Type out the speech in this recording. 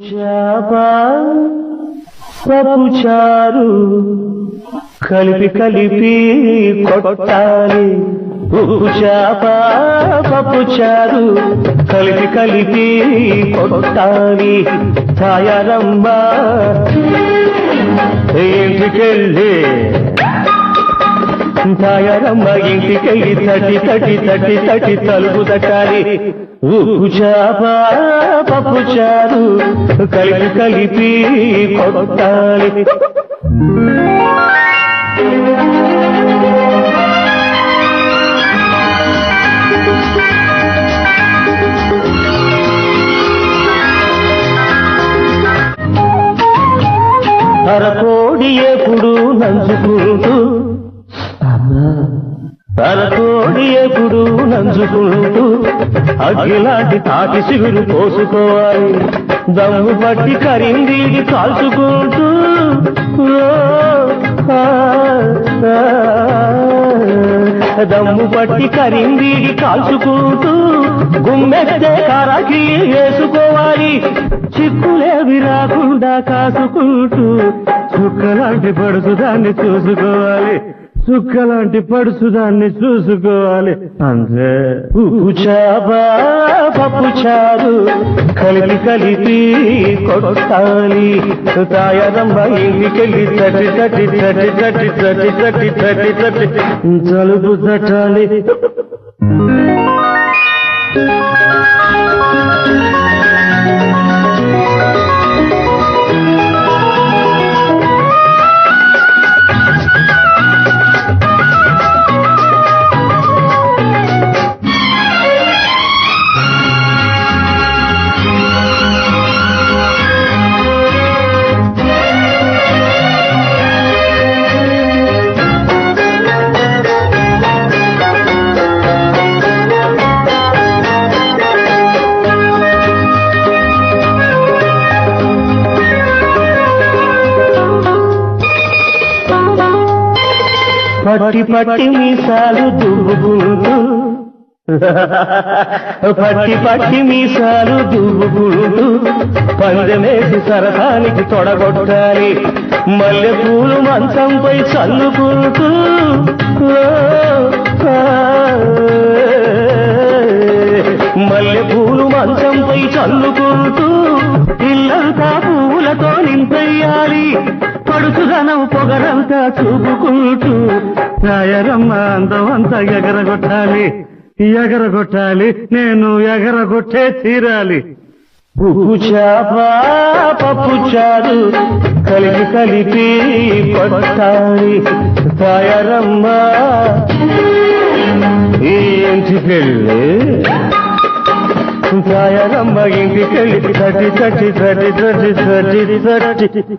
చాప చారు కలిపి కలిపి కొట్టాలి. ఉప్పు చాప పప్పు చారు కలిపి కలిపి కొట్టాలి. ఛాయరమ్మ ఇంటికెళ్ళి ఛాయరమ్మ ఇంటికెళ్ళి తటి తటి తటి తటి తలుపు తట్టాలి. ఉప్పు చాప పప్పు చారు కలిపి కలిపి కొట్టాలి. అరకోడి ఎప్పుడు నంచుకుంటూ అరకోడి ఎప్పుడు నంచుకుంటూ అగ్గిలాంటి తాటి సిగురు పోసుకోవాలి. దమ్ము పట్టి కరిందీడి కాల్చుకుంటూ దమ్ము పట్టి కరిందీడి కాల్చుకుంటూ గుమ్మెస్తే కారాకి వేసుకోవాలి. చిక్కులేవి రాకుండా కాసుకుంటూ చుక్కలాంటి పడుచుదాన్ని చూసుకోవాలి. చుక్కలాంటి పడుచుదాన్ని చూసుకోవాలి. అంతే. ఉప్పు పప్పు చారు కలిపి కలిపి కొట్టాలి. తాయరమ్మ ఇంటికెళ్ళి తటి తటి తటి తటి తటి తటి తటి తటి తలుపు తట్టాలి. పట్టి పట్టి మీసాలు దువ్వుకుంటూ. పట్టి పట్టి మీసాలు దువ్వుకుంటూ. పందెమేసి సరసానికి తొడగొట్టాలి. మల్లె పూలు మంచంపై చల్లుకుంటూ. మల్లె పూలు మంచంపై చల్లుకుంటూ. ఇల్లంతా పూలతో నింపేయాలి. పడుచుదనవు పొగరంతా చూపుకుంటూ నాయరమ్మ అందమంతా ఎగరగొట్టాలి. ఎగరగొట్టాలి. నేను ఎగరగొట్టే తీరాలి. పప్పు చారు కలిపి కలిపి పట్టాలి. తాయరమ్మ ఏంటి పెళ్ళి? తాయరమ్మ ఇంటికి తటి తట్టి తటి తటి తటి తటి.